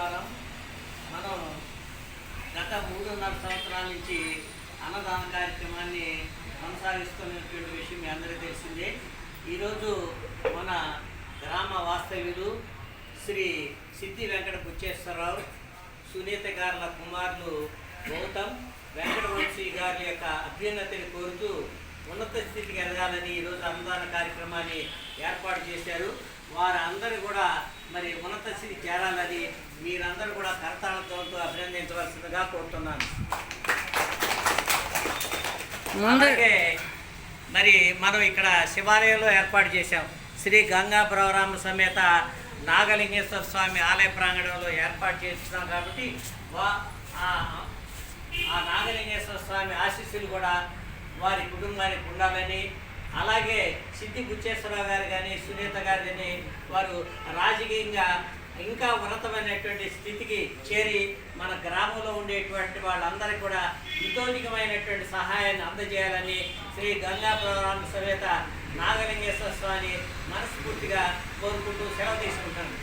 నమస్కారం మనం గత మూడున్నర సంవత్సరాల నుంచి అన్నదాన కార్యక్రమాన్ని కొనసాగిస్తున్నటువంటి విషయం మీ అందరికీ తెలిసిందే. ఈరోజు మన గ్రామ వాస్తవ్యులు శ్రీ సిద్ధి వెంకట పుచ్చేశ్వరరావు సునీత గారుల కుమారులు గౌతమ్ వెంకటవంశీ గారి యొక్క అభ్యున్నతిని కోరుతూ ఉన్నత స్థితికి ఎదగాలని ఈరోజు అన్నదాన కార్యక్రమాన్ని ఏర్పాటు చేశారు. వారందరూ కూడా మరి ఉన్నత స్థితి చేరాలని మీరందరూ కూడా కరతాళతో అభినందించవలసిందిగా కోరుతున్నాను. అలాగే మరి మనం ఇక్కడ శివాలయంలో ఏర్పాటు చేశాం. శ్రీ గంగా ప్రవరామ సమేత నాగలింగేశ్వర స్వామి ఆలయ ప్రాంగణంలో ఏర్పాటు చేస్తున్నాం కాబట్టి ఆ నాగలింగేశ్వర స్వామి ఆశీస్సులు కూడా వారి కుటుంబానికి ఉండాలని అలాగే సిద్ధి బుచ్చేశ్వరరావు గారు కానీ సునీత కాదని వారు రాజకీయంగా ఇంకా ఉన్నతమైనటువంటి స్థితికి చేరి మన గ్రామంలో ఉండేటువంటి వాళ్ళందరికీ కూడా ఇతోనికమైనటువంటి సహాయాన్ని అందజేయాలని శ్రీ గంగా ప్రవరామ సమేత నాగలింగేశ్వర స్వామి మనస్ఫూర్తిగా కోరుకుంటూ సెలవు తీసుకుంటాను